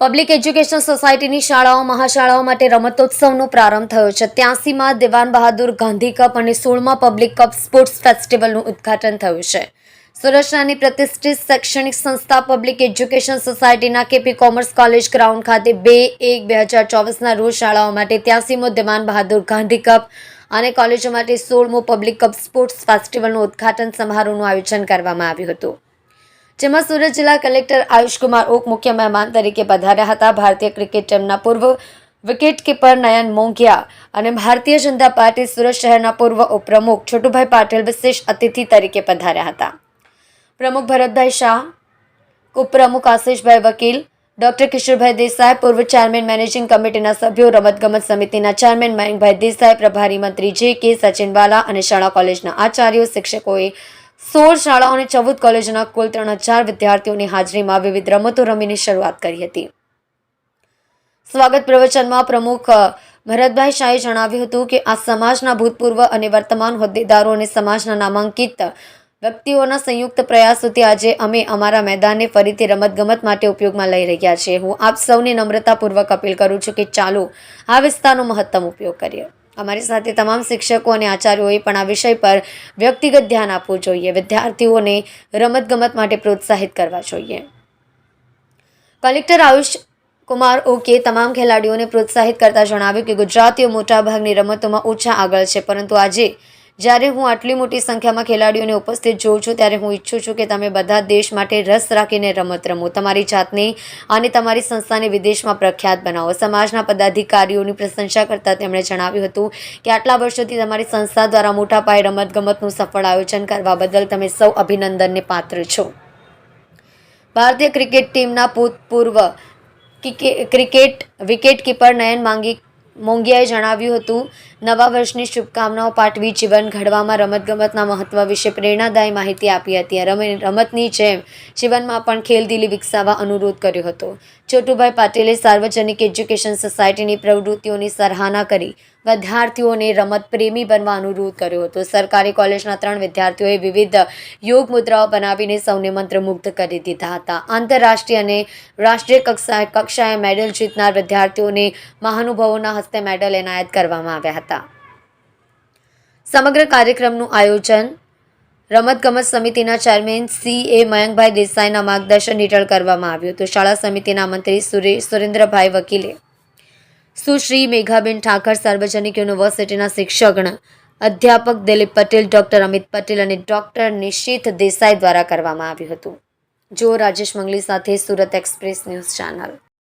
Public education સોસાયટીની શાળાઓ, મહાશાળાઓ માટે રમતોત્સવનો પ્રારંભ થયો છે. ત્યાસીમાં દિવાન બહાદુર ગાંધી કપ અને સોળમાં પબ્લિક કપ સ્પોર્ટ્સ ફેસ્ટિવલનું ઉદ્ઘાટન થયું છે. સુરક્ષાની પ્રતિષ્ઠિત શૈક્ષણિક સંસ્થા પબ્લિક એજ્યુકેશન સોસાયટીના K P commerce college ground ખાતે બે એક બે હજાર ચોવીસના રોજ શાળાઓ માટે ત્યાસીમો દિવાન બહાદુર ગાંધી કપ અને કોલેજો માટે સોળમો પબ્લિક કપ સ્પોર્ટ્સ ફેસ્ટિવલનું ઉદ્ઘાટન સમારોહનું આયોજન કરવામાં આવ્યું હતું. જેમાં સુરત જિલ્લા કલેક્ટર આયુષકુમાર ઓક મુખ્ય મહેમાન તરીકે પધાર્યા હતા. ભારતીય ક્રિકેટ ટીમના પૂર્વ વિકેટ કીપર નયન મોંઘિયા અને ભારતીય જનતા પાર્ટી સુરત શહેરના પૂર્વ ઉપપ્રમુખ છોટુભાઈ પાટીલ વિશેષ અતિથિ તરીકે પધાર્યા હતા. પ્રમુખ ભરતભાઈ શાહ, ઉપપ્રમુખ આશિષભાઈ વકીલ, ડોક્ટર કિશોરભાઈ દેસાઈ, પૂર્વ ચેરમેન મેનેજિંગ કમિટીના સભ્યો, રમતગમત સમિતિના ચેરમેન મયંકભાઈ દેસાઈ, પ્રભારી મંત્રી જે કે સચિનવાલા અને શાળા કોલેજના આચાર્યો, શિક્ષકોએ સોળ શાળાઓ અને ચૌદ કોલેજોના કુલ ત્રણ હજાર વિદ્યાર્થીઓની હાજરીમાં વિવિધ રમતો રમીને શરૂઆત કરી હતી. સ્વાગત પ્રવચનમાં પ્રમુખ ભરતભાઈ શાહે જણાવ્યું હતું કે આ સમાજના ભૂતપૂર્વ અને વર્તમાન હોદ્દેદારો અને સમાજના નામાંકિત વ્યક્તિઓના સંયુક્ત પ્રયાસોથી આજે અમે અમારા મેદાનને ફરીથી રમતગમત માટે ઉપયોગમાં લઈ રહ્યા છીએ. હું આપ સૌને નમ્રતાપૂર્વક અપીલ કરું છું કે ચાલો આ વિસ્તારનો મહત્તમ ઉપયોગ કરીએ. અમારી સાથે તમામ શિક્ષકો અને આચાર્યોએ પણ આ વિષય પર વ્યક્તિગત ધ્યાન આપવું જોઈએ, વિદ્યાર્થીઓને રમતગમત માટે પ્રોત્સાહિત કરવા જોઈએ. કલેક્ટર આયુષ કુમાર ઓકે તમામ ખેલાડીઓને પ્રોત્સાહિત કરતા જણાવ્યું કે ગુજરાતીઓ મોટાભાગની રમતોમાં ઓછા આગળ છે, પરંતુ આજે જ્યારે હું આટલી મોટી સંખ્યામાં ખેલાડીઓને ઉપસ્થિત જોઉં છું, ત્યારે હું ઈચ્છું છું કે તમે બધા દેશ માટે રસ રાખીને રમત રમો. તમારી જાતને અને તમારી સંસ્થાને વિદેશમાં પ્રખ્યાત બનાવો. સમાજના પદાધિકારીઓની પ્રશંસા કરતાં તેમણે જણાવ્યું હતું કે, આટલા વર્ષોથી તમારી સંસ્થા દ્વારા મોટા પાયે રમતગમતનું સફળ આયોજન કરવા બદલ તમે સૌ અભિનંદનને પાત્ર છો. ભારતીય ક્રિકેટ ટીમના ભૂતપૂર્વ ક્રિકેટ વિકેટ કીપર નયન માંગી મોંગિયાએ જણાવ્યું હતું, નવા વર્ષની શુભકામનાઓ પાઠવી જીવન ઘડવામાં રમતગમતના મહત્વ વિશે પ્રેરણાદાયી માહિતી આપી હતી. રમે, રમતની જેમ જીવનમાં પણ ખેલદિલી વિકસાવવા અનુરોધ કર્યો હતો. છોટુભાઈ પાટીલે સાર્વજનિક એજ્યુકેશન સોસાયટીની પ્રવૃત્તિઓની સરાહના કરી. વિદ્યાર્થીઓને રમત પ્રેમી બનવા અનુરોધ કર્યો હતો. સરકારી કોલેજના ત્રણ વિદ્યાર્થીઓએ વિવિધ યોગ મુદ્રાઓ બનાવીને સૌને મંત્રમુગ્ધ કરી દીધા હતા. આંતરરાષ્ટ્રીય અને રાષ્ટ્રીય કક્ષાએ કક્ષાએ મેડલ જીતનાર વિદ્યાર્થીઓને મહાનુભાવોના હસ્તે મેડલ એનાયત કરવામાં આવ્યા હતા. સમગ્ર કાર્યક્રમનું આયોજન રમતગમત સમિતિના ચેરમેન સી એ મયંકભાઈ દેસાઈના માર્ગદર્શન હેઠળ કરવામાં આવ્યું હતું. શાળા સમિતિના મંત્રી સુરેશ સુરેન્દ્રભાઈ વકીલે સુશ્રી મેઘાબેન ઠાકર સાર્વજનિક યુનિવર્સિટીના શિક્ષકગણ. અધ્યાપક દિલીપ પટેલ, ડોક્ટર અમિત પટેલ અને ડોક્ટર નિશિત દેસાઈ દ્વારા કરવામાં આવ્યું હતું. જો રાજેશ મંગલી સાથે સુરત એક્સપ્રેસ ન્યૂઝ ચેનલ.